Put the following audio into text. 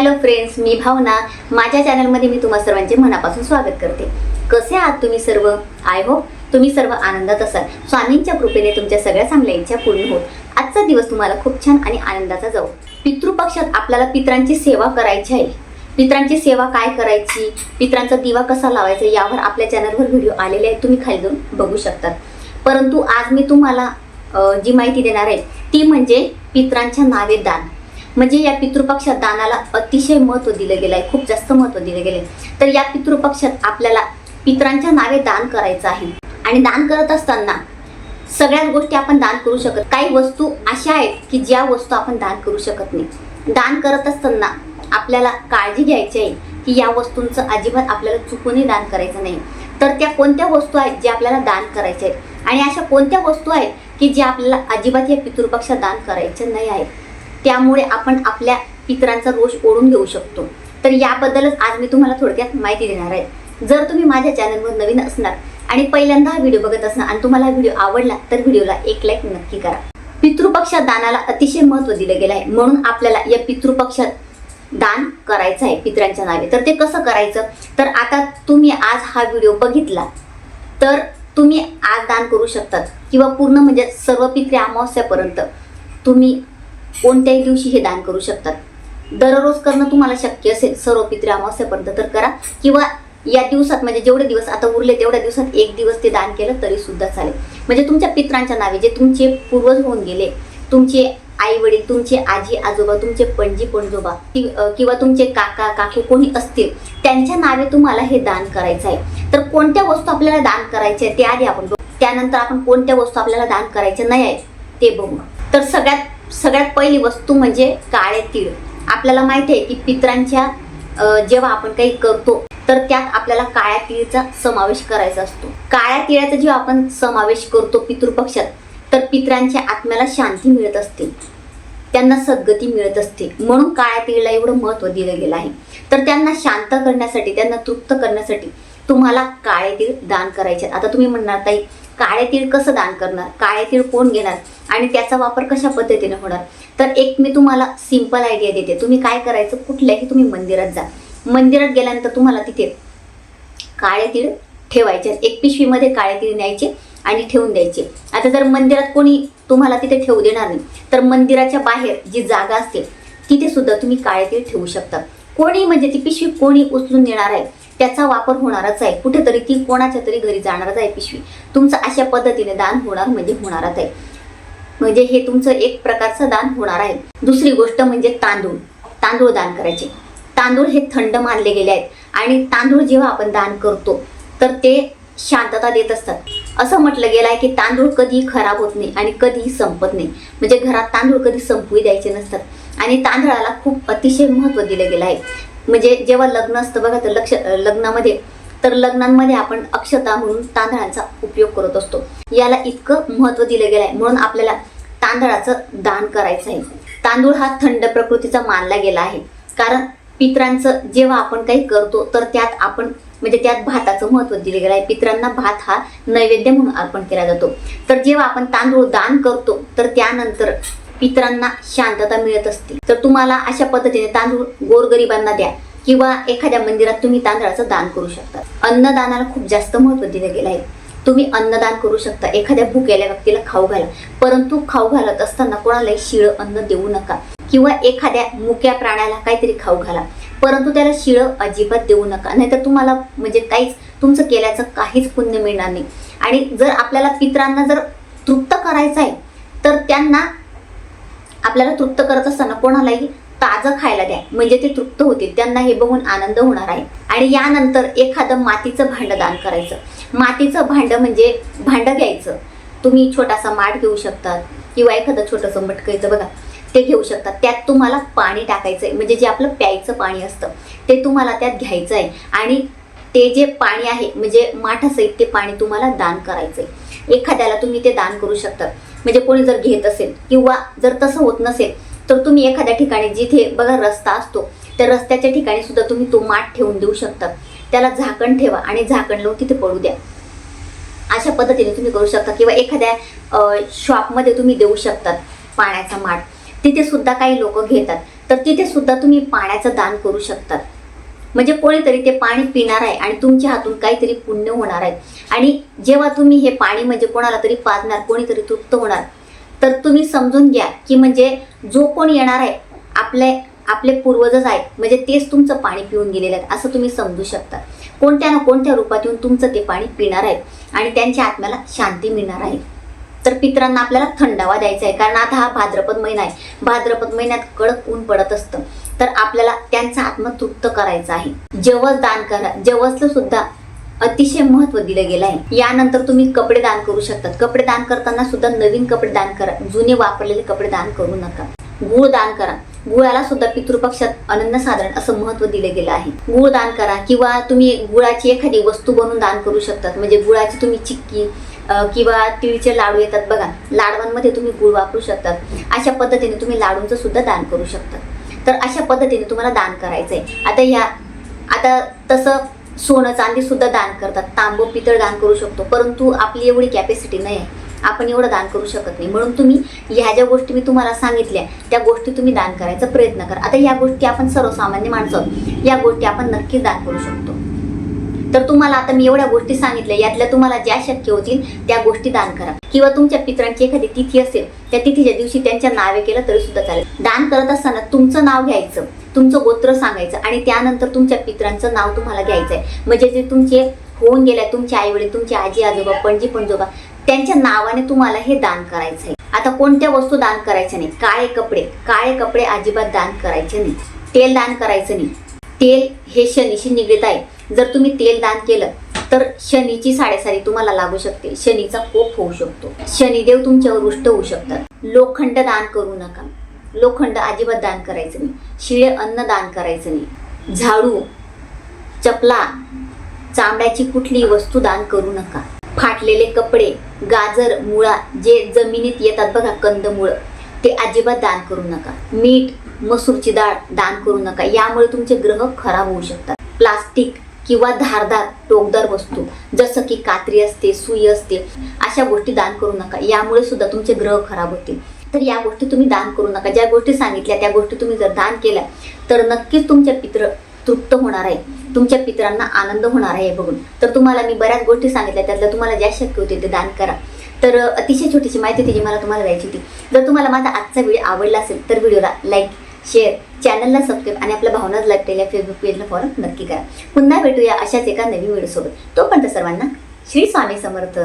Hello friends मी भावना. माझ्या चॅनलमध्ये मी तुम्हा सर्वांचे मनापासून स्वागत करते. कसे आहात तुम्ही सर्व? आय होप तुम्ही सर्व आनंदात असाल. स्वामींच्या कृपेने तुमच्या सगळ्या चांगल्या इच्छा पूर्ण होत. आजचा दिवस तुम्हाला खूप छान आणि आनंदाचा जाऊ. पितृपक्षात आपल्याला पित्रांची सेवा करायची आहे. पित्रांची सेवा काय करायची? पित्रांचा दिवा कसा लावायचा? यावर आपल्या चॅनलवर व्हिडिओ आलेले आहेत. तुम्ही खाली जाऊन बघू शकतात. परंतु आज मी तुम्हाला जी माहिती देणार आहे ती म्हणजे पित्रांच्या नावे दान. म्हणजे या पितृपक्षात दानाला अतिशय महत्त्व दिलं गेलं आहे खूप जास्त महत्त्व दिलं गेलं आहे. तर या पितृपक्षात आपल्याला पित्रांच्या नावे दान करायचं आहे. आणि दान करत असताना सगळ्याच गोष्टी आपण दान करू शकत काही वस्तू अशा आहेत की ज्या वस्तू आपण दान करू शकत नाही. दान करत असताना आपल्याला काळजी घ्यायची आहे की या वस्तूंचं अजिबात आपल्याला चुकूनही दान करायचं नाही. तर त्या कोणत्या वस्तू आहेत ज्या आपल्याला दान करायच्या आहेत? आणि अशा कोणत्या वस्तू आहेत की ज्या आपल्याला अजिबात या पितृपक्षात दान करायच्या नाही आहेत? त्यामुळे आपण आपल्या पितरांचा रोष ओढून घेऊ शकतो. तर याबद्दलच आज मी तुम्हाला थोडक्यात माहिती देणार आहे. जर तुम्ही माझ्या चॅनलवर नवीन असणार आणि पहिल्यांदा हा व्हिडिओ बघत असणार आणि तुम्हाला व्हिडिओ आवडला तर व्हिडिओला एक लाईक नक्की करा. पितृपक्षात दानाला अतिशय महत्त्व दिलं गेलं आहे. म्हणून आपल्याला या पितृपक्षात दान करायचं आहे पितरांच्या नावे. तर ते कसं करायचं? तर आता तुम्ही आज हा व्हिडिओ बघितला तर तुम्ही आज दान करू शकतात. किंवा पूर्ण म्हणजे सर्व पित्रे अमावस्यापर्यंत तुम्ही कोणत्याही दिवशी हे दान करू शकतात. दररोज करणं तुम्हाला शक्य असेल. सर्व पित्रे अमावस्यापर्यंत तर करा. किंवा या दिवसात म्हणजे जेवढे दिवस आता उरले तेवढ्या दिवसात एक दिवस ते दान केलं तरी सुद्धा चालेल. म्हणजे तुमच्या पित्रांच्या नावे जे तुमचे पूर्वज होऊन गेले तुमचे आई वडील तुमचे आजी आजोबा तुमचे पणजी पणजोबा किंवा तुमचे काका काकू कोणी असतील त्यांच्या नावे तुम्हाला हे दान करायचं आहे. तर कोणत्या वस्तू आपल्याला दान करायच्या ते आधी आपण बघू. त्यानंतर आपण कोणत्या वस्तू आपल्याला दान करायच्या नाही आहेत ते बघू. तर सगळ्यात सगळ्यात पहिली वस्तू म्हणजे काळे तीळ. आपल्याला माहिती आहे की पित्रांच्या जेव्हा आपण काही करतो तर त्यात आपल्याला काळ्या तिळीचा समावेश करायचा असतो. काळ्या तिळाचा जेव्हा आपण समावेश करतो पितृपक्षात तर पित्रांच्या आत्म्याला शांती मिळत असते. त्यांना सद्गती मिळत असते. म्हणून काळ्या तिळीला एवढं महत्त्व दिलं गेलं आहे. तर त्यांना शांत करण्यासाठी त्यांना तृप्त करण्यासाठी तुम्हाला काळे तीळ दान करायचे आहेत. आता तुम्ही म्हणणार ताई काळे तीळ कसं दान करणार? काळे तीळ कोण घेणार? आणि त्याचा वापर कशा पद्धतीने होणार? तर एक मी तुम्हाला सिंपल आयडिया देते. तुम्ही काय करायचं? कुठल्याही तुम्ही मंदिरात जा. मंदिरात गेल्यानंतर तुम्हाला तिथे काळे तीळ ठेवायचे एक पिशवीमध्ये काळे तीळ न्यायचे आणि ठेवून द्यायचे. आता जर मंदिरात कोणी तुम्हाला तिथे ठेवू देणार नाही तर मंदिराच्या बाहेर जी जागा असते तिथे सुद्धा तुम्ही काळे तीळ ठेवू शकता. कोणी म्हणजे ती पिशवी कोणी उचलून देणार आहे? त्याचा वापर होणारच आहे. कुठेतरी ती कोणाच्या तरी घरी जाणारच आहे पिशवी. तुमचं अशा पद्धतीने दान होणार म्हणजे होणारच आहे. म्हणजे हे तुमचं एक प्रकारचं दान होणार आहे. दुसरी गोष्ट म्हणजे तांदूळ. तांदूळ दान करायचे. तांदूळ हे थंड मानले गेले आहेत. आणि तांदूळ जेव्हा आपण दान करतो तर ते शांतता देत असतात. असं म्हटलं गेलं आहे की तांदूळ कधीही खराब होत नाही आणि कधीही संपत नाही. म्हणजे घरात तांदूळ कधी संपवी द्यायचे नसतात. आणि तांदळाला खूप अतिशय महत्त्व दिलं गेलं आहे. म्हणजे जेव्हा लग्न असतं बघा तर लक्ष लग्नामध्ये तर लग्नांमध्ये आपण अक्षता म्हणून तांदळाचा उपयोग करत असतो. याला इतकं महत्त्व दिलं गेलं आहे म्हणून आपल्याला तांदळाचं दान करायचं आहे तांदूळ हा थंड प्रकृतीचा मानला गेला आहे. कारण पित्रांचं जेव्हा आपण काही करतो तर त्यात आपण म्हणजे त्यात भाताचं महत्त्व दिलं गेलं आहे पित्रांना भात हा नैवेद्य म्हणून अर्पण केला जातो. तर जेव्हा आपण तांदूळ दान करतो तर त्यानंतर पितरांना शांतता मिळत असते. तर तुम्हाला अशा पद्धतीने तांदूळ गोरगरिबांना द्या किंवा एखाद्या मंदिरात तुम्ही तांदळाचं दान करू शकता. अन्नदानाला खूप जास्त महत्त्व दिलं गेलं आहे. तुम्ही अन्नदान करू शकता. एखाद्या भुकेल्या व्यक्तीला खाऊ घाला. परंतु खाऊ घालत असताना कोणालाही शिळं अन्न देऊ नका किंवा एखाद्या मुक्या प्राण्याला काहीतरी खाऊ घाला. परंतु त्याला शिळं अजिबात देऊ नका. नाहीतर तुम्हाला म्हणजे काहीच तुमचं केल्याचं काहीच पुण्य मिळणार नाही. आणि जर आपल्याला पित्रांना जर तृप्त करायचं आहे तर त्यांना आपल्याला तृप्त करत असताना कोणालाही ताजं खायला द्या. म्हणजे ते तृप्त होतील. त्यांना हे बघून आनंद होणार आहे. आणि यानंतर एखादं मातीचं भांडं दान करायचं. मातीचं भांडं म्हणजे भांडं घ्यायचं. तुम्ही छोटासा माठ घेऊ शकतात किंवा एखादं छोटंसं मटकायचं बघा ते घेऊ शकतात त्यात तुम्हाला पाणी टाकायचं आहे म्हणजे जे आपलं प्यायचं पाणी असतं ते तुम्हाला त्यात घ्यायचं आहे आणि ते जे पाणी आहे म्हणजे माठासहित ते पाणी तुम्हाला दान करायचं आहे एखाद्याला तुम्ही ते दान करू शकतात म्हणजे कोणी जर घेत असेल किंवा जर तसं होत नसेल तर तुम्ही एखाद्या ठिकाणी जिथे बघा रस्ता असतो त्या रस्त्याच्या ठिकाणी सुद्धा तुम्ही तो माठ ठेवून देऊ शकता. त्याला झाकण ठेवा आणि झाकण लावून तिथे पडू द्या. अशा पद्धतीने तुम्ही करू शकता किंवा एखाद्या शॉपमध्ये तुम्ही देऊ शकतात पाण्याचा माठ. तिथे सुद्धा काही लोक घेतात. तर तिथे सुद्धा तुम्ही पाण्याचं दान करू शकतात. म्हणजे कोणीतरी ते पाणी पिणार आहे आणि तुमच्या हातून काहीतरी पुण्य होणार आहे. आणि जेव्हा तुम्ही हे पाणी म्हणजे कोणाला तरी पाजणार कोणीतरी तृप्त होणार तर तुम्ही समजून घ्या की म्हणजे जो कोण येणार आहे आपले आपले पूर्वजच आहेत म्हणजे तेच तुमचं पाणी पिऊन गेलेले आहेत असं तुम्ही समजू शकता. कोणत्या ना कोणत्या रूपात येऊन तुमचं ते पाणी पिणार आहे आणि त्यांच्या आत्म्याला शांती मिळणार आहे. तर पितरांना आपल्याला थंडावा द्यायचा आहे कारण आता हा भाद्रपद महिना आहे. भाद्रपद महिन्यात कडक ऊन पडत असतं. तर आपल्याला त्यांचा आत्मा तृप्त करायचा आहे. जवस दान करा. जवसला सुद्धा अतिशय महत्त्व दिलं गेलं आहे. यानंतर तुम्ही कपडे दान करू शकतात. कपडे दान करताना सुद्धा नवीन कपडे दान करा. जुने वापरलेले कपडे दान करू नका. गुळ दान करा. गुळाला सुद्धा पितृपक्षात अनन्यसाधारण असं महत्त्व दिलं गेलं आहे. गुळ दान करा. किंवा तुम्ही गुळाची एखादी वस्तू बनवून दान करू शकतात. म्हणजे गुळाची तुम्ही चिक्की किंवा तिळचे लाडू येतात बघा लाडवांमध्ये तुम्ही गुळ वापरू शकतात अशा पद्धतीने तुम्ही लाडूंचं सुद्धा दान करू शकतात तर अशा पद्धतीने तुम्हाला दान करायचं आहे आता ह्या आता तसं सोनं चांदी सुद्धा दान करतात. तांबू पितळ दान करू शकतो. परंतु आपली एवढी कॅपॅसिटी नाही आहे. आपण एवढं दान करू शकत नाही. म्हणून तुम्ही ह्या ज्या गोष्टी मी तुम्हाला सांगितल्या त्या गोष्टी तुम्ही दान करायचा प्रयत्न करा. आता ह्या गोष्टी आपण सर्वसामान्य माणसं या गोष्टी आपण नक्कीच दान करू शकतो. तर तुम्हाला आता मी एवढ्या गोष्टी सांगितल्या यातल्या तुम्हाला ज्या शक्य होतील त्या गोष्टी दान करा. किंवा तुमच्या पित्रांची एखादी तिथी असेल त्या तिथीच्या दिवशी त्यांच्या नावे केलं तरी सुद्धा चालेल. दान करत असताना तुमचं नाव घ्यायचं तुमचं गोत्र सांगायचं आणि त्यानंतर तुमच्या पित्रांचं नाव तुम्हाला घ्यायचं आहे म्हणजे जे तुमचे होऊन गेल्या तुमचे आई वडील तुमचे आजी आजोबा पणजी पणजोबा त्यांच्या नावाने तुम्हाला हे दान करायचं आहे आता कोणत्या वस्तू दान करायच्या नाही काळे कपडे. काळे कपडे अजिबात दान करायचे नाही तेल दान करायचं नाही. तेल हे शनीशी निगडीत आहे. जर तुम्ही तेल दान केलं तर शनीची साडेसारी तुम्हाला लागू शकते. शनीचा कोप होऊ शकतो. शनिदेव तुमच्यावर रुष्ट होऊ शकतात. लोखंड दान करू नका. लोखंड अजिबात दान करायचं नाही. शिळे अन्न दान करायचं नाही. झाडू चपला चामड्याची कुठली वस्तू दान करू नका. फाटलेले कपडे गाजर मुळा जे जमिनीत येतात बघा कंदमुळं ते अजिबात दान करू नका. मीठ मसूरची डाळ दान करू नका. यामुळे तुमचे ग्रह खराब होऊ शकतात. प्लास्टिक किंवा धारदार टोकदार वस्तू जसं की कात्री असते सुई असते अशा गोष्टी दान करू नका. यामुळे सुद्धा तुमचे ग्रह खराब होतील. तर या गोष्टी तुम्ही दान करू नका. ज्या गोष्टी सांगितल्या त्या गोष्टी तुम्ही जर दान केल्या तर नक्कीच तुमच्या पित्र तृप्त होणार आहे. तुमच्या पित्रांना आनंद होणार आहे बघून. तर तुम्हाला मी बऱ्याच गोष्टी सांगितल्या त्यातल्या तुम्हाला ज्या शक्य होते ते दान करा. तर अतिशय छोटीशी माहिती तिची मला तुम्हाला द्यायची होती. जर तुम्हाला माझा आजचा व्हिडिओ आवडला असेल तर व्हिडिओला लाईक शेअर चॅनलला सबस्क्राईब आणि आपल्या भावनाच लाईक फेसबुक पेजला फॉलो नक्की करा. पुन्हा भेटूया अशाच एका नवीन व्हिडिओसोबत तोपर्यंत सर्वांना श्री स्वामी समर्थ.